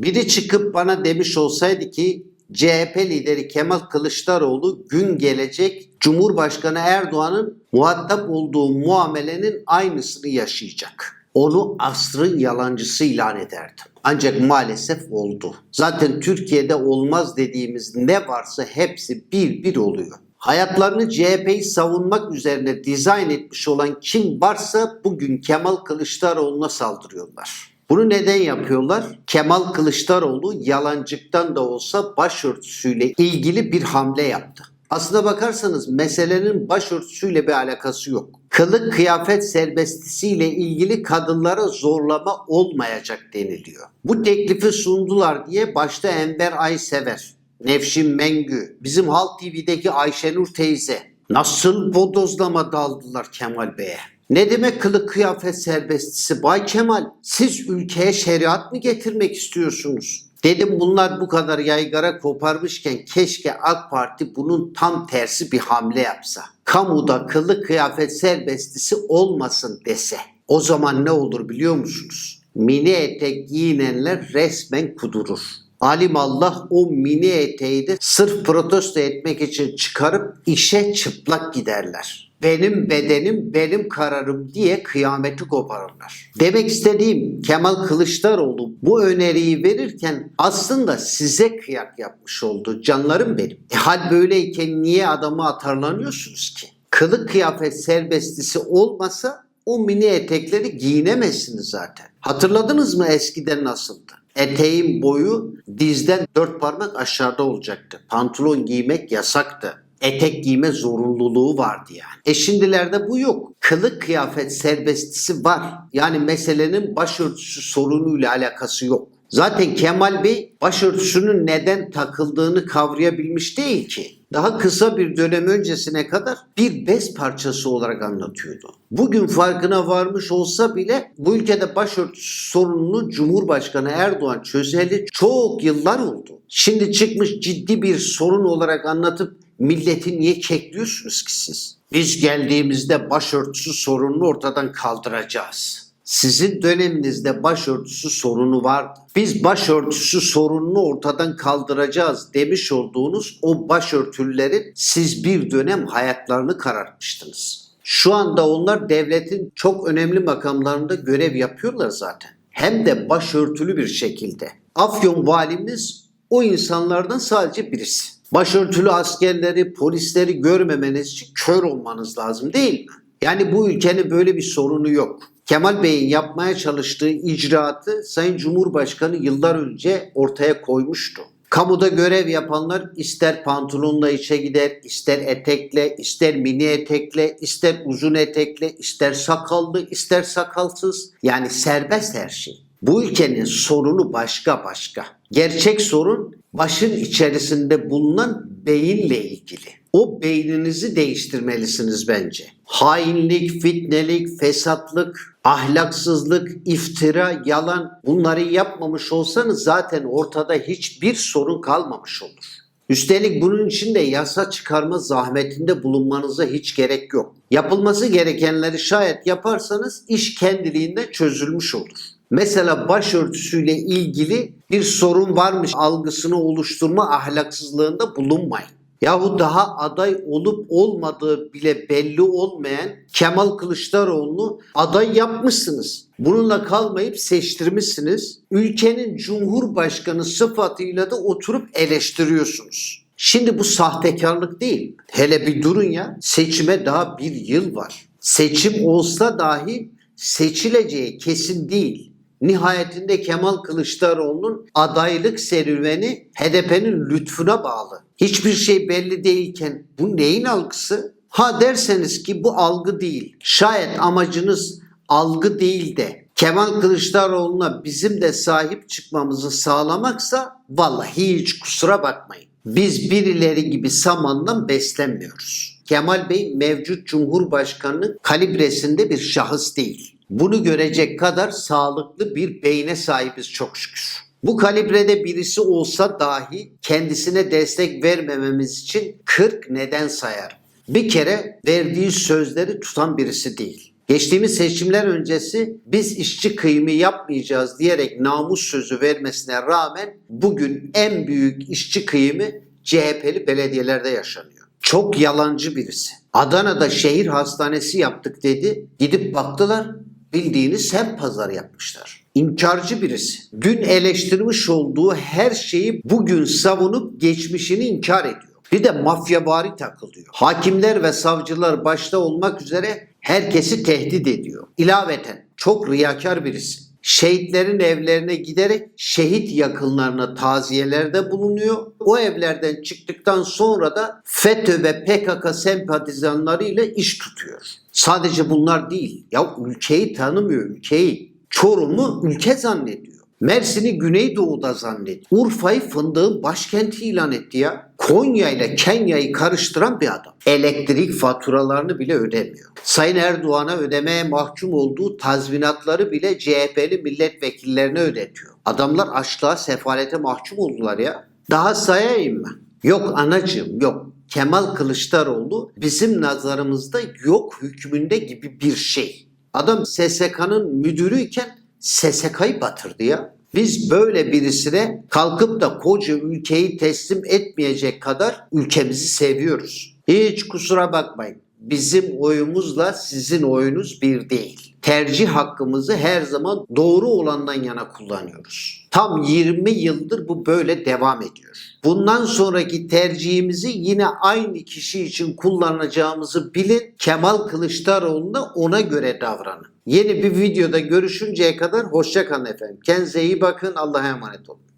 Biri çıkıp bana demiş olsaydı ki CHP lideri Kemal Kılıçdaroğlu gün gelecek Cumhurbaşkanı Erdoğan'ın muhatap olduğu muamelenin aynısını yaşayacak. Onu asrın yalancısı ilan ederdim. Ancak maalesef oldu. Zaten Türkiye'de olmaz dediğimiz ne varsa hepsi bir bir oluyor. Hayatlarını CHP'yi savunmak üzerine dizayn etmiş olan kim varsa bugün Kemal Kılıçdaroğlu'na saldırıyorlar. Bunu neden yapıyorlar? Kemal Kılıçdaroğlu yalancıktan da olsa başörtüsüyle ilgili bir hamle yaptı. Aslına bakarsanız meselenin başörtüsüyle bir alakası yok. Kılık kıyafet serbestisiyle ilgili kadınlara zorlama olmayacak deniliyor. Bu teklifi sundular diye başta Enver Aysever, Nevşin Mengü, bizim Halk TV'deki Ayşenur teyze nasıl bodozlama daldılar Kemal Bey'e. Ne demek kılık kıyafet serbestisi Bay Kemal? Siz ülkeye şeriat mı getirmek istiyorsunuz? Dedim bunlar bu kadar yaygara koparmışken keşke AK Parti bunun tam tersi bir hamle yapsa. Kamuda kılık kıyafet serbestisi olmasın dese. O zaman ne olur biliyor musunuz? Mini etek giyinenler resmen kudurur. Alim Allah o mini eteği de sırf protesto etmek için çıkarıp işe çıplak giderler. Benim bedenim benim kararım diye kıyameti koparırlar. Demek istediğim Kemal Kılıçdaroğlu bu öneriyi verirken aslında size kıyak yapmış oldu canlarım benim. E hal böyleyken niye adamı atarlanıyorsunuz ki? Kılık kıyafet serbestisi olmasa o mini etekleri giyinemezsiniz zaten. Hatırladınız mı eskiden nasıldı? Eteğin boyu dizden dört parmak aşağıda olacaktı. Pantolon giymek yasaktı. Etek giyme zorunluluğu vardı yani. E şimdilerde bu yok. Kılık kıyafet serbestisi var. Yani meselenin başörtüsü sorunuyla alakası yok. Zaten Kemal Bey başörtüsünün neden takıldığını kavrayabilmiş değil ki. Daha kısa bir dönem öncesine kadar bir bez parçası olarak anlatıyordu. Bugün farkına varmış olsa bile bu ülkede başörtüsü sorununu Cumhurbaşkanı Erdoğan çözeli çok yıllar oldu. Şimdi çıkmış ciddi bir sorun olarak anlatıp milleti niye kekliyorsunuz ki siz? Biz geldiğimizde başörtüsü sorununu ortadan kaldıracağız. Sizin döneminizde başörtüsü sorunu vardı. Biz başörtüsü sorununu ortadan kaldıracağız demiş olduğunuz o başörtülerin siz bir dönem hayatlarını karartmıştınız. Şu anda onlar devletin çok önemli makamlarında görev yapıyorlar zaten. Hem de başörtülü bir şekilde. Afyon valimiz o insanlardan sadece birisi. Başörtülü askerleri, polisleri görmemeniz için kör olmanız lazım değil mi? Yani bu ülkenin böyle bir sorunu yok. Kemal Bey'in yapmaya çalıştığı icraatı Sayın Cumhurbaşkanı yıllar önce ortaya koymuştu. Kamuda görev yapanlar ister pantolonla işe gider, ister etekle, ister mini etekle, ister uzun etekle, ister sakallı, ister sakalsız. Yani serbest her şey. Bu ülkenin sorunu başka başka. Gerçek sorun başın içerisinde bulunan beyinle ilgili. O beyninizi değiştirmelisiniz bence. Hainlik, fitnelik, fesatlık, ahlaksızlık, iftira, yalan bunları yapmamış olsanız zaten ortada hiçbir sorun kalmamış olur. Üstelik bunun için de yasa çıkarma zahmetinde bulunmanıza hiç gerek yok. Yapılması gerekenleri şayet yaparsanız iş kendiliğinden çözülmüş olur. Mesela başörtüsüyle ilgili bir sorun varmış algısını oluşturma ahlaksızlığında bulunmayın. Yahu daha aday olup olmadığı bile belli olmayan Kemal Kılıçdaroğlu'nu aday yapmışsınız. Bununla kalmayıp seçtirmişsiniz. Ülkenin cumhurbaşkanı sıfatıyla da oturup eleştiriyorsunuz. Şimdi bu sahtekarlık değil. Hele bir durun ya. Seçime daha bir yıl var. Seçim olsa dahi seçileceği kesin değil. Nihayetinde Kemal Kılıçdaroğlu'nun adaylık serüveni HDP'nin lütfuna bağlı. Hiçbir şey belli değilken bu neyin algısı? Ha derseniz ki bu algı değil. Şayet amacınız algı değil de Kemal Kılıçdaroğlu'na bizim de sahip çıkmamızı sağlamaksa vallahi hiç kusura bakmayın. Biz birileri gibi samandan beslenmiyoruz. Kemal Bey mevcut Cumhurbaşkanı'nın kalibresinde bir şahıs değil. Bunu görecek kadar sağlıklı bir beyne sahibiz çok şükür. Bu kalibrede birisi olsa dahi kendisine destek vermememiz için 40 neden sayarım. Bir kere verdiği sözleri tutan birisi değil. Geçtiğimiz seçimler öncesi biz işçi kıyımı yapmayacağız diyerek namus sözü vermesine rağmen bugün en büyük işçi kıyımı CHP'li belediyelerde yaşanıyor. Çok yalancı birisi. Adana'da şehir hastanesi yaptık dedi. Gidip baktılar bildiğiniz sem pazar yapmışlar. İnkarcı birisi. Dün eleştirmiş olduğu her şeyi bugün savunup geçmişini inkar ediyor. Bir de mafyavari takılıyor. Hakimler ve savcılar başta olmak üzere herkesi tehdit ediyor. İlaveten çok riyakar birisi. Şehitlerin evlerine giderek şehit yakınlarına taziyelerde bulunuyor. O evlerden çıktıktan sonra da FETÖ ve PKK sempatizanlarıyla iş tutuyor. Sadece bunlar değil. Ya ülkeyi tanımıyor ülkeyi. Çorum'u ülke zannediyor. Mersin'i Güneydoğu'da zannetti. Urfa'yı fındığın başkenti ilan etti ya. Konya ile Kenya'yı karıştıran bir adam. Elektrik faturalarını bile ödemiyor. Sayın Erdoğan'a ödemeye mahkum olduğu tazminatları bile CHP'li milletvekillerine ödetiyor. Adamlar açlığa, sefalete mahkum oldular ya. Daha sayayım mı? Yok anacığım yok. Kemal Kılıçdaroğlu bizim nazarımızda yok hükmünde gibi bir şey. Adam SSK'nın müdürüyken SSK'yı batırdı ya. Biz böyle birisine kalkıp da koca ülkeyi teslim etmeyecek kadar ülkemizi seviyoruz. Hiç kusura bakmayın. Bizim oyumuzla sizin oyunuz bir değil. Tercih hakkımızı her zaman doğru olandan yana kullanıyoruz. Tam 20 yıldır bu böyle devam ediyor. Bundan sonraki tercihimizi yine aynı kişi için kullanacağımızı bilin. Kemal Kılıçdaroğlu'na ona göre davranın. Yeni bir videoda görüşünceye kadar hoşça kalın efendim. Kendinize iyi bakın. Allah'a emanet olun.